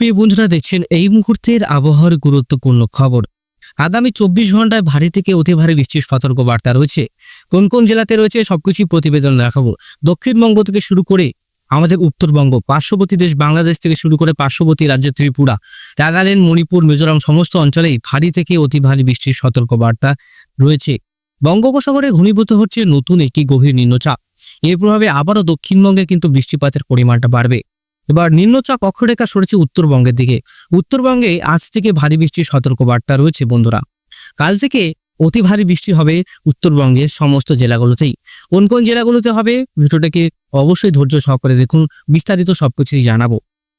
সুপ্রিয় বন্ধুরা, দেখছেন এই মুহূর্তের আবহাওয়ার গুরুত্বপূর্ণ খবর। আগামী চব্বিশ ঘন্টায় ভারী থেকে অতি ভারী বৃষ্টির সতর্ক বার্তা রয়েছে। কোন কোন জেলাতে রয়েছে সবকিছু প্রতিবেদন দেখাবো। দক্ষিণবঙ্গ থেকে শুরু করে আমাদের উত্তরবঙ্গ, পার্শ্ববর্তী দেশ বাংলাদেশ থেকে শুরু করে পার্শ্ববর্তী রাজ্য ত্রিপুরা, নাগাল্যান্ড, মণিপুর, মিজোরাম সমস্ত অঞ্চলেই ভারী থেকে অতি ভারী বৃষ্টির সতর্ক বার্তা রয়েছে। বঙ্গোপসাগরে ঘনীভূত হচ্ছে নতুন একটি গভীর নিম্নচাপ। এর প্রভাবে আবারও দক্ষিণবঙ্গে কিন্তু বৃষ্টিপাতের পরিমাণটা বাড়বে। এবার নিম্নচাপ অক্ষরেখা সরেছে উত্তরবঙ্গের দিকে। উত্তরবঙ্গে আজ থেকে ভারী বৃষ্টির সতর্কবার্তা রয়েছে বন্ধুরা। কাল থেকে অতি ভারী বৃষ্টি হবে উত্তরবঙ্গের সমস্ত জেলাগুলোতেই। কোন কোন জেলাগুলোতে হবে ভিডিওটাকে অবশ্যই ধৈর্য সহকারে দেখুন। বিস্তারিত সবকিছুই জানাব।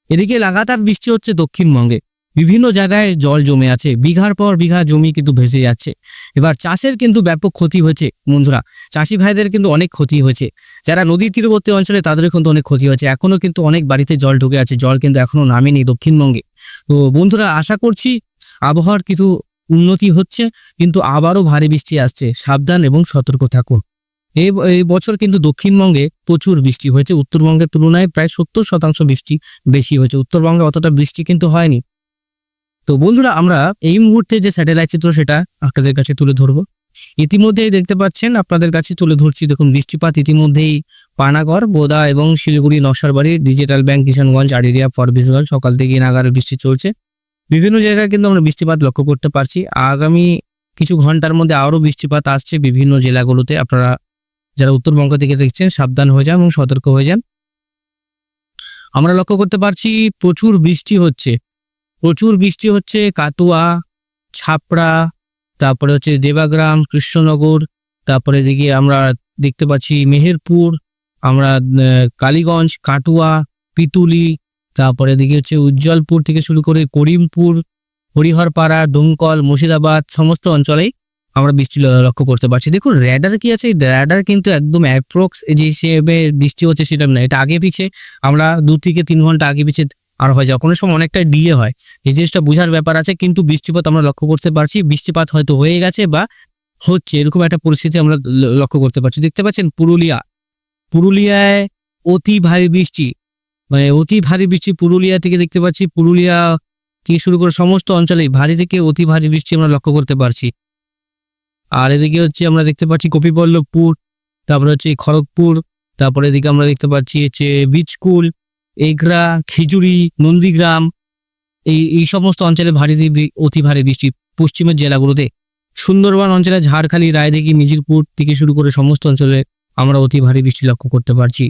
এদিকে লাগাতার বৃষ্টি হচ্ছে দক্ষিণবঙ্গে। বিভিন্ন জায়গায় জল জমে আছে। বিঘার পর বিঘা জমি কিন্তু ভেসে যাচ্ছে। এবার চাষের কিন্তু ব্যাপক ক্ষতি হয়েছে বন্ধুরা। চাষি ভাইদের কিন্তু অনেক ক্ষতি হয়েছে। যারা নদী তীরবর্তী অঞ্চলে, তাদের কিন্তু অনেক ক্ষতি হয়েছে। এখনও কিন্তু অনেক বাড়িতে জল ঢুকে আছে। জল কিন্তু এখনও নামেনি দক্ষিণবঙ্গে। তো বন্ধুরা, আশা করছি আবহাওয়ার কিছু উন্নতি হচ্ছে, কিন্তু আবারও ভারী বৃষ্টি আসছে। সাবধান এবং সতর্ক থাকুন। এই বছর কিন্তু দক্ষিণবঙ্গে প্রচুর বৃষ্টি হয়েছে। উত্তরবঙ্গের তুলনায় প্রায় সত্তর শতাংশ বৃষ্টি বেশি হয়েছে। উত্তরবঙ্গে অতটা বৃষ্টি কিন্তু হয়নি। তো বন্ধুরা, আমরা এই মুহূর্তে যে স্যাটেলাইট চিত্র সেটা আপনাদের কাছে তুলে ধরবো। ইতিমধ্যেই দেখতে পাচ্ছেন, আপনাদের কাছে তুলে ধরছি দেখুন বৃষ্টিপাত, ইতিমধ্যেই পানাগড়, বোদা এবং শিলিগুড়ি নকশারবাড়ি ডিজিটাল ব্যাংক কিষানগঞ্জ আড়িরিয়া ফরবিশগঞ্জ সকাল থেকে নাগারে বৃষ্টি চলছে। বিভিন্ন জায়গায় কিন্তু আমরা বৃষ্টিপাত লক্ষ্য করতে পারছি। আগামী কিছু ঘণ্টার মধ্যে আরও বৃষ্টিপাত আসছে বিভিন্ন জেলাগুলোতে। আপনারা যারা উত্তরবঙ্গ থেকে দেখছেন, সাবধান হয়ে যান এবং সতর্ক হয়ে যান। আমরা লক্ষ্য করতে পারছি প্রচুর বৃষ্টি হচ্ছে। প্রচুর বৃষ্টি হচ্ছে, কাটুয়া, ছাপড়া, তারপরে হচ্ছে দেবাগ্রাম, কৃষ্ণনগর, তারপরে দিকে আমরা দেখতে পাচ্ছি মেহেরপুর, আমরা কালীগঞ্জ, কাটুয়া, পিতুলি, তারপরে দিকে হচ্ছে উজ্জ্বলপুর থেকে শুরু করে করিমপুর, হরিহরপাড়া, ডুমকল, মুর্শিদাবাদ, সমস্ত অঞ্চলেই আমরা বৃষ্টি লক্ষ্য করতে পারছি। দেখুন র্যাডার কি আছে? র্যাডার কিন্তু একদম অ্যাপ্রক্স যে হিসেবে বৃষ্টি হচ্ছে সেটা না, এটা আগে পিছে, আমরা দু থেকে তিন ঘণ্টা আগে পিছে আর হয়ে যায় কোনো সময় অনেকটা ডিলে হয়। এই জিনিসটা বোঝার ব্যাপার আছে, কিন্তু বৃষ্টিপাত আমরা লক্ষ্য করতে পারছি। বৃষ্টিপাত হয়তো হয়ে গেছে বা হচ্ছে, এরকম একটা পরিস্থিতি আমরা লক্ষ্য করতে পারছি। দেখতে পাচ্ছেন পুরুলিয়া। পুরুলিয়ায় অতি ভারী বৃষ্টি। মানে অতি ভারী বৃষ্টি পুরুলিয়া থেকে দেখতে পাচ্ছি। পুরুলিয়া থেকে শুরু করে সমস্ত অঞ্চলেই ভারী থেকে অতি ভারী বৃষ্টি আমরা লক্ষ্য করতে পারছি। আর এদিকে হচ্ছে আমরা দেখতে পাচ্ছি কপিবল্লভপুর তারপরে হচ্ছে খড়গপুর, তারপরে এদিকে আমরা দেখতে পাচ্ছি হচ্ছে বীজকুল এগরা, খিচুড়ি, নন্দীগ্রাম, এই এই সমস্ত অঞ্চলে ভারী অতি ভারী বৃষ্টি পশ্চিমের জেলাগুলোতে। সুন্দরবন অঞ্চলে ঝাড়খালি রায়দিঘি মিজিরপুর থেকে শুরু করে সমস্ত অঞ্চলে আমরা অতি ভারী বৃষ্টি লক্ষ্য করতে পারছি।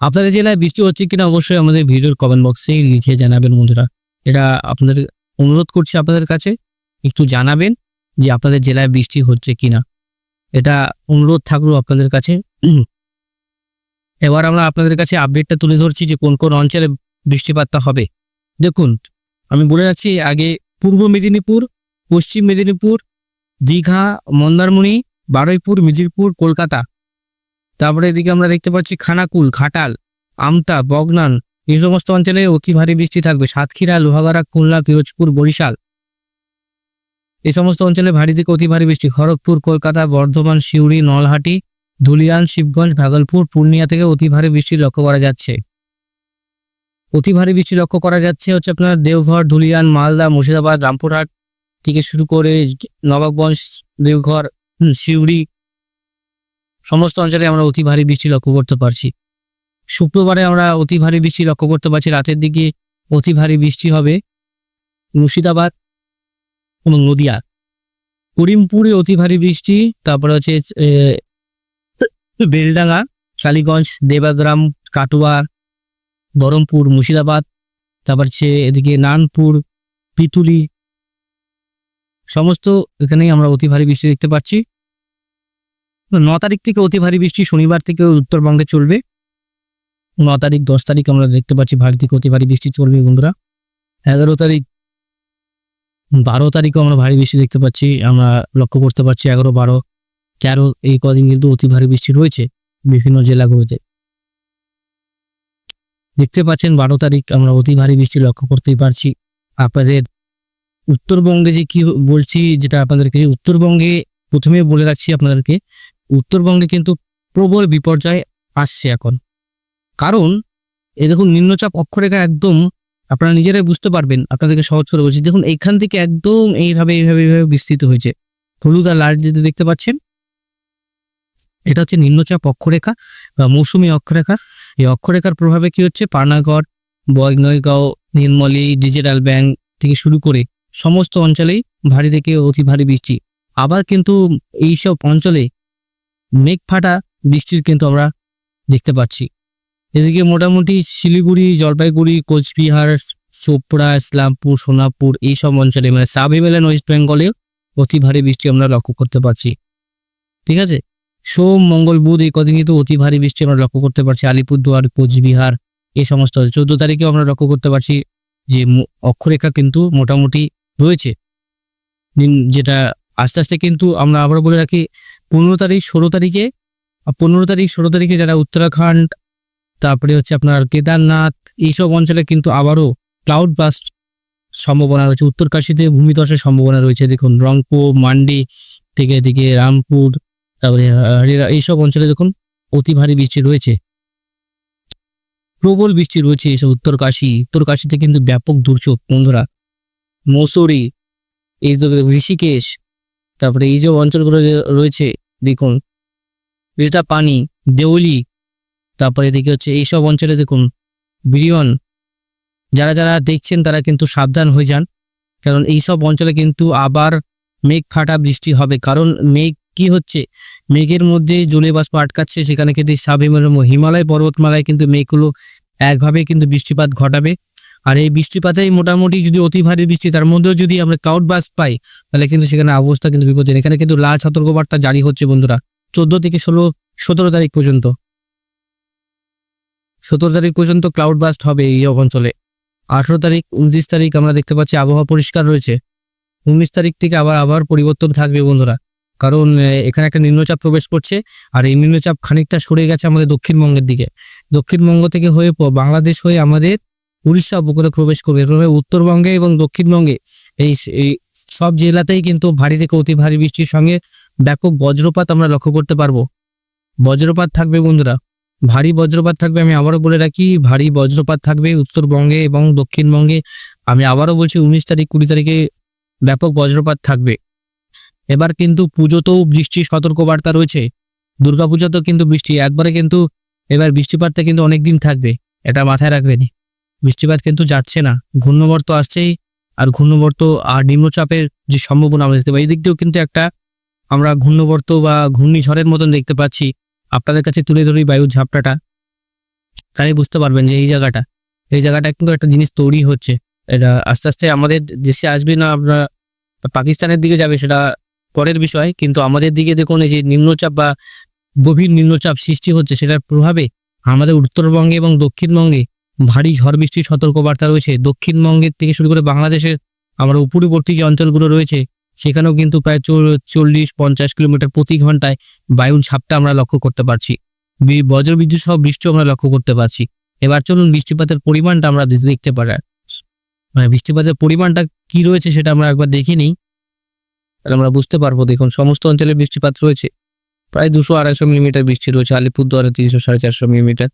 আপনাদের জেলায় বৃষ্টি হচ্ছে কিনা অবশ্যই আমাদের ভিডিওর কমেন্ট বক্সে লিখে জানাবেন বন্ধুরা। এটা আপনাদের অনুরোধ করছি আপনাদের কাছে, একটু জানাবেন যে আপনাদের জেলায় বৃষ্টি হচ্ছে কিনা। এটা অনুরোধ থাকল আপনাদের কাছে। এবার আমরা আপনাদের কাছে আপডেটটা তুলে ধরছি যে কোন কোন অঞ্চলে বৃষ্টিপাতটা হবে। দেখুন, আমি বলে যাচ্ছি আগে পূর্ব মেদিনীপুর, পশ্চিম মেদিনীপুর, দীঘা, মন্দারমণি, বারুইপুর মিজিরপুর কলকাতা। তারপরে এদিকে আমরা দেখতে পাচ্ছি খানাকুল, ঘাটাল, আমতা, বগনান, এই সমস্ত অঞ্চলে অতি ভারী বৃষ্টি থাকবে। সাতক্ষীরা, লোহাগাড়া, খুলনা, পিরোজপুর, বরিশাল। এই সমস্ত অঞ্চলে ভারী থেকে অতি ভারী বৃষ্টি। খড়গপুর, কলকাতা, বর্ধমান, সিউড়ি, নলহাটি ধুলিয়ান শিবগঞ্জ, ভাগলপুর, পূর্ণিয়া থেকে অতি ভারী বৃষ্টি লক্ষ্য করা যাচ্ছে। অতি ভারী বৃষ্টি লক্ষ্য করা যাচ্ছে হচ্ছে আপনার দেওঘর ধুলিয়ান মালদা, মুর্শিদাবাদ, রামপুরহাট থেকে শুরু করে নবাবগঞ্জ, দেওঘর সিউড়ি সমস্ত অঞ্চলে আমরা অতি ভারী বৃষ্টি লক্ষ্য করতে পারছি। শুক্রবারে আমরা অতি ভারী বৃষ্টি লক্ষ্য করতে পারছি, রাতের দিকে অতি ভারী বৃষ্টি হবে মুর্শিদাবাদ এবং নদিয়া। করিমপুরে অতি ভারী বৃষ্টি, তারপরে হচ্ছে বেলডাঙ্গা, কালীগঞ্জ, দেবাগ্রাম, কাটোয়া, বহরমপুর, মুর্শিদাবাদ, তারপর হচ্ছে এদিকে নানপুর, পিতুলি, সমস্ত এখানেই আমরা অতি ভারী বৃষ্টি দেখতে পাচ্ছি। ন তারিখ থেকে অতি ভারী বৃষ্টি শনিবার থেকে উত্তরবঙ্গে চলবে। ন তারিখ, দশ তারিখ আমরা দেখতে পাচ্ছি ভারী থেকে অতি ভারী বৃষ্টি চলবে বন্ধুরা। এগারো তারিখ, বারো তারিখও আমরা ভারী বৃষ্টি দেখতে পাচ্ছি। আমরা লক্ষ্য করতে পারছি এগারো, বারো তেরো, এই কদিন কিন্তু অতি ভারী বৃষ্টি রয়েছে বিভিন্ন জেলাগুলোতে। দেখতে পাচ্ছেন বারো তারিখ আমরা অতি ভারী বৃষ্টি লক্ষ্য করতেই পারছি। আপনাদের উত্তরবঙ্গে যে কি বলছি, যেটা আপনাদেরকে উত্তরবঙ্গে প্রথমে বলে রাখছি আপনাদেরকে, উত্তরবঙ্গে কিন্তু প্রবল বিপর্যয় আসছে এখন। কারণ এ দেখুন নিম্নচাপ অক্ষরেখা একদম আপনারা নিজেরাই বুঝতে পারবেন, আপনাদেরকে সহজ করে বলছি। দেখুন এইখান থেকে একদম এইভাবে এইভাবে এইভাবে বিস্তৃত হয়েছে। হলুদ আর লাল যেটা দেখতে পাচ্ছেন। এটা হচ্ছে নিম্নচাপ অক্ষরেখা বা মৌসুমী অক্ষরেখা। এই অক্ষরেখার প্রভাবে কি হচ্ছে? পানাগড় বৈনয়গাঁও নির্মলি ডিজিটাল ব্যাংক থেকে শুরু করে সমস্ত অঞ্চলেই ভারী থেকে অতি ভারী বৃষ্টি। আবার কিন্তু এইসব অঞ্চলে মেঘ ফাটা বৃষ্টির কিন্তু আমরা দেখতে পাচ্ছি। এদিকে মোটামুটি শিলিগুড়ি, জলপাইগুড়ি, কোচবিহার চোপড়া ইসলামপুর, সোনাপুর এইসব অঞ্চলে মানে সাব ওয়েস্ট বেঙ্গলেও অতি ভারী বৃষ্টি আমরা লক্ষ্য করতে পারছি। ঠিক আছে? সোম, মঙ্গল, বুধ এই কদিন কিন্তু অতি ভারী বৃষ্টি আমরা লক্ষ্য করতে পারছি। আলিপুরদুয়ার, কোচবিহার এই সমস্ত চোদ্দ তারিখেও আমরা লক্ষ্য করতে পারছি যে অক্ষরেখা কিন্তু মোটামুটি রয়েছে। যেটা আস্তে আস্তে কিন্তু আমরা আবার বলে রাখি, পনেরো তারিখ, ষোলো তারিখে পনেরো তারিখ, ষোলো তারিখে যারা উত্তরাখণ্ড, তারপরে হচ্ছে আপনার কেদারনাথ এইসব অঞ্চলে কিন্তু আবারও ক্লাউড বাস্ট সম্ভাবনা রয়েছে। উত্তরকাশীতে ভূমিধসের সম্ভাবনা রয়েছে। দেখুন রংপুর, মান্ডি থেকে এদিকে রামপুর তারপরে এইসব অঞ্চলে দেখুন অতি ভারী বৃষ্টি রয়েছে। প্রবল বৃষ্টি রয়েছে এইসব উত্তরকাশী। উত্তরকাশীতে কিন্তু ব্যাপক দুর্যোগ, বন্ধুরা। মৌসুরি, এই যে ঋষিকেশ, তারপরে এই যে অঞ্চলগুলো রয়েছে, দেখুন। রিটা পানি দেউলি, তারপরে এদিকে হচ্ছে এইসব অঞ্চলে দেখুন বিরিয়ন যারা যারা দেখছেন তারা কিন্তু সাবধান হয়ে যান, কারণ এইসব অঞ্চলে কিন্তু আবার মেঘ ফাটা বৃষ্টি হবে। কারণ মেঘ কি হচ্ছে? মেঘের মধ্যে জলে বাষ্প আটকাচ্ছে, সেখানে কিন্তু সাব হিমালয় পর্বতমালায় কিন্তু মেঘগুলো একভাবে কিন্তু বৃষ্টিপাত ঘটাবে। আর এই বৃষ্টিপাতেই মোটামুটি যদি অতি ভারী বৃষ্টি, তার মধ্যেও যদি আমরা ক্লাউড বাস পাই, তাহলে কিন্তু সেখানে অবস্থা কিন্তু বিপজ্জনক। এখানে কিন্তু লাল সতর্কবার্তা জারি হচ্ছে বন্ধুরা, চোদ্দ থেকে ষোলো, সতেরো তারিখ পর্যন্ত। সতেরো তারিখ পর্যন্ত ক্লাউড বাস্ট হবে এই অঞ্চলে। আঠেরো তারিখ, উনত্রিশ তারিখ আমরা দেখতে পাচ্ছি আবহাওয়া পরিষ্কার রয়েছে। উনিশ তারিখ থেকে আবার আবহাওয়ার পরিবর্তন থাকবে বন্ধুরা। কারণ এখানে একটা নিম্নচাপ প্রবেশ করছে, আর এই নিম্নচাপ খানিকটা সরে গেছে আমাদের দক্ষিণবঙ্গের দিকে। দক্ষিণবঙ্গ থেকে হয়ে বাংলাদেশ হয়ে আমাদের উড়িষ্যা উপকূলে প্রবেশ করবে। এভাবে উত্তরবঙ্গে এবং দক্ষিণবঙ্গে এই সব জেলাতেই কিন্তু ভারী থেকে অতি ভারী বৃষ্টির সঙ্গে ব্যাপক বজ্রপাত আমরা লক্ষ্য করতে পারব। বজ্রপাত থাকবে বন্ধুরা, ভারী বজ্রপাত থাকবে, আমি আবারও বলে রাখি, ভারী বজ্রপাত থাকবে উত্তরবঙ্গে এবং দক্ষিণবঙ্গে। আমি আবারও বলছি, উনিশ তারিখ কুড়ি তারিখে ব্যাপক বজ্রপাত থাকবে। এবার কিন্তু পুজোতেও বৃষ্টির সতর্কবার্তা রয়েছে। দুর্গাপূজাতেও কিন্তু বৃষ্টি, একবারে কিন্তু এবার বৃষ্টিপাতটা কিন্তু অনেক দিন থাকবে, এটা মাথায় রাখবেন। বৃষ্টিপাত কিন্তু যাচ্ছে না ঘূর্ণবর্ত আসছেই, আর ঘূর্ণবর্ত আর নিম্নচাপের যে সম্ভাবনা আমরা দেখতে পাই, এই দিক দিয়েও কিন্তু একটা আমরা ঘূর্ণবর্ত বা ঘূর্ণিঝড়ের মতন দেখতে পাচ্ছি। আপনাদের কাছে তুলে ধরি বায়ুর ঝাপটাটা। তাহলে বুঝতে পারবেন যে এই জায়গাটা এই জায়গাটা কিন্তু একটা জিনিস তৈরি হচ্ছে। এটা আস্তে আস্তে আমাদের দেশে আসবে না, আমরা পাকিস্তানের দিকে যাবে, সেটা পরের বিষয়, কিন্তু আমাদের দিকে দেখুন এই যে নিম্নচাপ বা গভীর নিম্নচাপ সৃষ্টি হচ্ছে, সেটার প্রভাবে আমাদের উত্তরবঙ্গে এবং দক্ষিণবঙ্গে ভারী ঝড় বৃষ্টির সতর্কবার্তা রয়েছে। দক্ষিণবঙ্গের থেকে শুরু করে বাংলাদেশের আমার উপরবর্তী যে অঞ্চলগুলো রয়েছে, সেখানেও কিন্তু প্রায় চল- চল্লিশ পঞ্চাশ কিলোমিটার প্রতি ঘন্টায় বায়ুর ঝাপটা আমরা লক্ষ্য করতে পারছি। বজ্রবিদ্যুৎ সহ বৃষ্টি আমরা লক্ষ্য করতে পারছি। এবার চলুন বৃষ্টিপাতের পরিমাণটা আমরা দেখতে পারি মানে বৃষ্টিপাতের পরিমাণটা কি রয়েছে সেটা আমরা একবার দেখে নিই। তাহলে আমরা বুঝতে পারব, দেখুন, সমস্ত অঞ্চলে বৃষ্টিপাত রয়েছে। প্রায় দুশো আড়াইশো মিলিমিটার বৃষ্টি রয়েছে আলিপুরদুয়ারে তিনশো সাড়ে চারশো মিলিমিটার।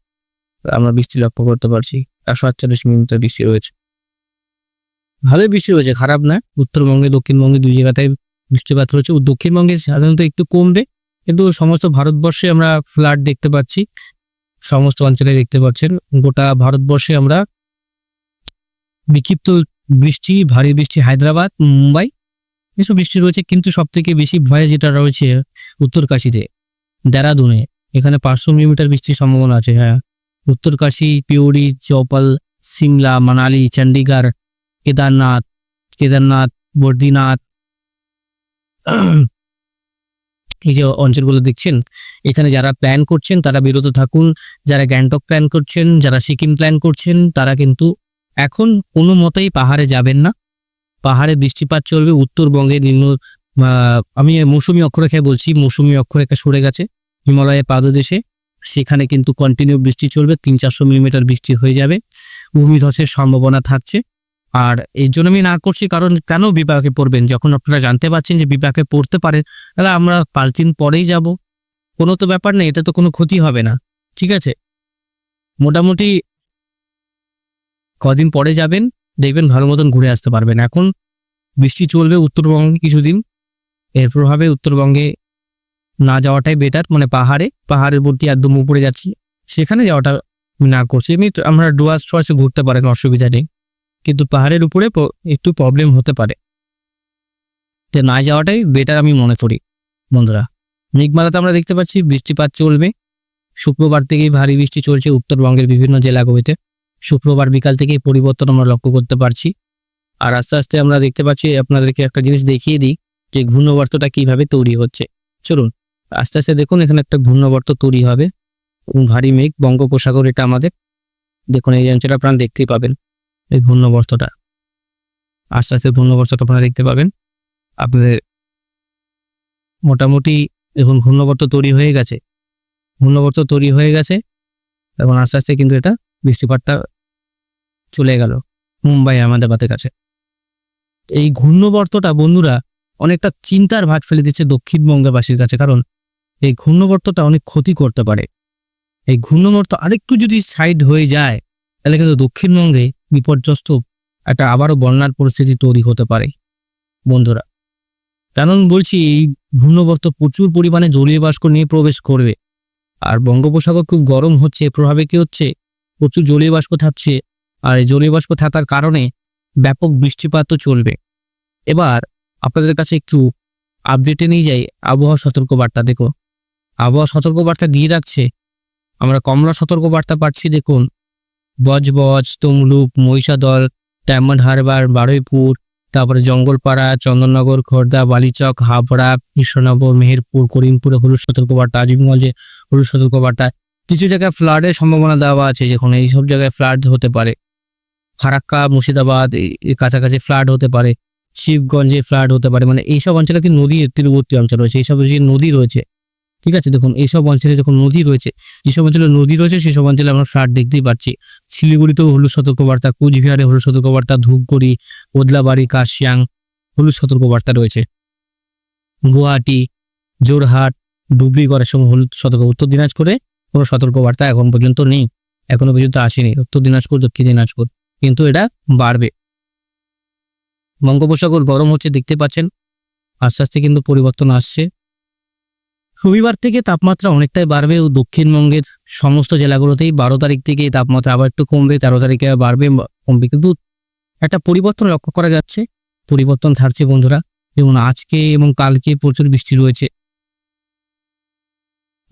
আমরা বৃষ্টি লক্ষ্য করতে পারছি, একশো আটচল্লিশ মিলিমিটার বৃষ্টি রয়েছে। ভালোই বৃষ্টি রয়েছে, খারাপ না, উত্তরবঙ্গে, দক্ষিণবঙ্গে দুই জায়গাতে বৃষ্টিপাত রয়েছে। দক্ষিণবঙ্গে সাধারণত একটু কমবে, কিন্তু সমস্ত ভারতবর্ষে আমরা ফ্লাড দেখতে পাচ্ছি। সমস্ত অঞ্চলে দেখতে পাচ্ছেন, গোটা ভারতবর্ষে আমরা বিক্ষিপ্ত বৃষ্টি, ভারী বৃষ্টি, হায়দ্রাবাদ, মুম্বাই এসব বৃষ্টি রয়েছে, কিন্তু সব থেকে বেশি ভয়ে যেটা রয়েছে উত্তরকাশীতে, দেরাদুনে। এখানে পাঁচশো মিলিমিটার বৃষ্টির সম্ভাবনা আছে হ্যাঁ। উত্তরকাশী পিউরি চৌপাল, সিমলা, মানালি চণ্ডীগড় কেদারনাথ কেদারনাথ, বদ্রীনাথ। এই যে অঞ্চলগুলো দেখছেন, এখানে যারা প্ল্যান করছেন, তারা বিরত থাকুন। যারা গ্যাংটক প্ল্যান করছেন, যারা সিকিম প্ল্যান করছেন, তারা কিন্তু এখন কোনো মতেই পাহাড়ে যাবেন না। পাহাড়ে বৃষ্টিপাত চলবে, উত্তরবঙ্গে নিম্ন আমি মৌসুমী অক্ষরেখায় বলছি, মৌসুমী অক্ষরেখা সরে গেছে হিমালয়ের পাদদেশে। সেখানে কিন্তু কন্টিনিউ বৃষ্টি চলবে, তিন চারশো মিলিমিটার বৃষ্টি হয়ে যাবে ভূমিধসের সম্ভাবনা থাকছে। আর এর জন্য আমি না করছি, কারণ কেন বিপাকে পড়বেন? যখন আপনারা জানতে পারছেন যে বিপাকে পড়তে পারেন তাহলে আমরা পাঁচ দিন পরেই যাব। কোনো তো ব্যাপার নেই এটা তো কোনো ক্ষতি হবে না, ঠিক আছে? মোটামুটি কদিন পরে যাবেন দেখবেন ভালো মতন ঘুরে আসতে পারবেন। এখন বৃষ্টি চলবে উত্তরবঙ্গে কিছুদিন। এর প্রভাবে উত্তরবঙ্গে না যাওয়াটাই বেটার মানে পাহাড়ে, পাহাড়ের প্রতি একদম উপরে যাচ্ছি। সেখানে যাওয়াটা না করছি। এমনি আমরা ডুয়ার্স টুয়ার্সে ঘুরতে পারেন, অসুবিধা নেই। কিন্তু পাহাড়ের উপরে একটু প্রবলেম হতে পারে। তো না যাওয়াটাই বেটার আমি মনে করি, বন্ধুরা। মেঘমালাতে আমরা দেখতে পাচ্ছি বৃষ্টিপাত চলবে। শুক্রবার থেকেই ভারী বৃষ্টি চলছে উত্তরবঙ্গের বিভিন্ন জেলাগুলিতে। শুক্রবার বিকাল থেকেই পরিবর্তন আমরা লক্ষ্য করতে পারছি। আর আস্তে আস্তে আমরা দেখতে পাচ্ছি, আপনাদেরকে একটা জিনিস দেখিয়ে দিই যে ঘূর্ণবর্তটা কীভাবে তৈরি হচ্ছে। চলুন, আস্তে আস্তে দেখুন, এখানে একটা ঘূর্ণবর্ত তৈরি হবে। ভারী মেঘ, বঙ্গোপসাগর, এটা আমাদের। দেখুন, এই অঞ্চলে আপনারা দেখতেই পাবেন এই ঘূর্ণবর্তটা। আস্তে আস্তে ঘূর্ণবর্তটা আপনারা দেখতে পাবেন। আপনাদের মোটামুটি দেখুন, ঘূর্ণবর্ত তৈরি হয়ে গেছে। ঘূর্ণবর্ত তৈরি হয়ে গেছে। এবং আস্তে আস্তে কিন্তু এটা বৃষ্টিপাতটা চলে গেল মুম্বাই আহমেদাবাদের কাছে। এই ঘূর্ণবর্তটা বন্ধুরা অনেকটা চিন্তার ভাগ ফেলে দিচ্ছে দক্ষিণবঙ্গবাসীর কাছে, কারণ এই ঘূর্ণবর্তটা অনেক ক্ষতি করতে পারে। এই ঘূর্ণবর্ত আরেকটু যদি সাইড হয়ে যায়, তাহলে কিন্তু দক্ষিণবঙ্গে বিপর্যস্ত একটা আবারও বন্যার পরিস্থিতি তৈরি হতে পারে, বন্ধুরা। কারণ বলছি, এই ঘূর্ণবর্ত প্রচুর পরিমাণে জলীয় বাষ্প নিয়ে প্রবেশ করবে, আর বঙ্গোপসাগর খুব গরম হচ্ছে প্রভাবে কি হচ্ছে? প্রচুর জলীয় বাষ্প থাকছে আর এই জলীয় বাষ্প থাকার কারণে ব্যাপক বৃষ্টিপাতও চলবে। এবার আপনাদের কাছে একটু আপডেটে নিয়ে যাই আবহাওয়া সতর্কবার্তা দেখো আবহাওয়া সতর্কবার্তা দিয়ে রাখছে। আমরা কমলা সতর্কবার্তা পাচ্ছি, দেখুন। বজবজ, তমলুক, মহিষাদল, ডায়মন্ড হারবার, বারুইপুর, তারপরে জঙ্গলপাড়া, চন্দননগর খোর্ধা বালিচক, হাবড়া, কৃষ্ণনগর, মেহেরপুর, করিমপুরে হলুদ সতর্কবার্তা, আজিমগঞ্জে হলুদ সতর্কবার্তা। কিছু জায়গায় ফ্লাডের সম্ভাবনা দেওয়া আছে, যখন এই সব জায়গায় ফ্লাড হতে পারে। ফারাক্কা, মুর্শিদাবাদ কাছাকাছি ফ্লাড হতে পারে। শিবগঞ্জে ফ্লাড হতে পারে। মানে এইসব অঞ্চলে কি নদীর তীরবর্তী অঞ্চল রয়েছে? এইসব যে নদী রয়েছে, ঠিক আছে? দেখুন, এইসব অঞ্চলে যখন নদী রয়েছে, যেসব অঞ্চলে নদী রয়েছে, সেসব অঞ্চলে আমরা ফ্লাড দেখতেই পাচ্ছি। শিলিগুড়িতেও হলুদ সতর্কবার্তা, কুচবিহারে হলুদ সতর্কবার্তা, ধূপগুড়ি ওদলাবাড়ি কাশিয়াং হলুদ সতর্কবার্তা রয়েছে। গুয়াহাটি জোরহাট ডুবলিগড়ের সময় হলুদ সতর্ক, উত্তর দিনাজপুরে কোনো সতর্কবার্তা এখন পর্যন্ত নেই। এখনও পর্যন্ত আসেনি। উত্তর দিনাজপুর, দক্ষিণ দিনাজপুর। কিন্তু এটা বাড়বে। বঙ্গোপসাগর গরম হচ্ছে, দেখতে পাচ্ছেন। আস্তে আস্তে কিন্তু পরিবর্তন আসছে। রবিবার থেকে তাপমাত্রা অনেকটাই বাড়বে ও দক্ষিণবঙ্গের সমস্ত জেলাগুলোতেই বারো তারিখ থেকে তাপমাত্রা আবার একটু কমবে, তেরো তারিখে বাড়বে কমবে। কিন্তু একটা পরিবর্তন লক্ষ্য করা যাচ্ছে। পরিবর্তন থাকছে বন্ধুরা। যেমন আজকে এবং কালকে প্রচুর বৃষ্টি রয়েছে।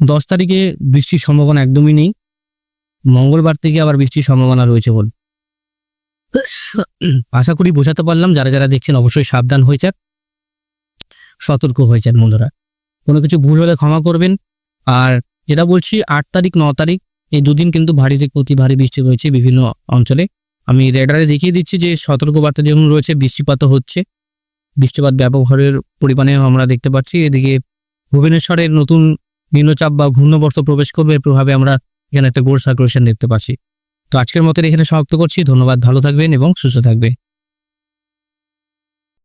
দশ তারিখে বৃষ্টির সম্ভাবনা একদমই নেই। মঙ্গলবার থেকে আবার বৃষ্টির সম্ভাবনা রয়েছে বল। আশা করি বোঝাতে পারলাম, যারা যারা দেখছেন অবশ্যই সাবধান হয়ে যান। সতর্ক হয়েছেন বন্ধুরা। কোনো কিছু ভুল হলে ক্ষমা করবেন। আর যেটা বলছি, আট তারিখ, ন তারিখ, এই দুদিন কিন্তু ভারী থেকে অতি ভারী বৃষ্টি রয়েছে বিভিন্ন অঞ্চলে। আমি রেডারে দেখিয়ে দিচ্ছি যে সতর্কবার্তা যেমন রয়েছে, বৃষ্টিপাতও হচ্ছে। বৃষ্টিপাত ব্যাপক হারের পরিমাণে আমরা দেখতে পাচ্ছি। এদিকে ভুবনেশ্বরের নতুন নিম্নচাপ বা ঘূর্ণবর্ত প্রবেশ করবে এর প্রভাবে আমরা এখানে একটা গোল সার্কুলেশন দেখতে পাচ্ছি। তো আজকের মতো এখানে সমাপ্ত করছি। ধন্যবাদ। ভালো থাকবেন এবং সুস্থ থাকবে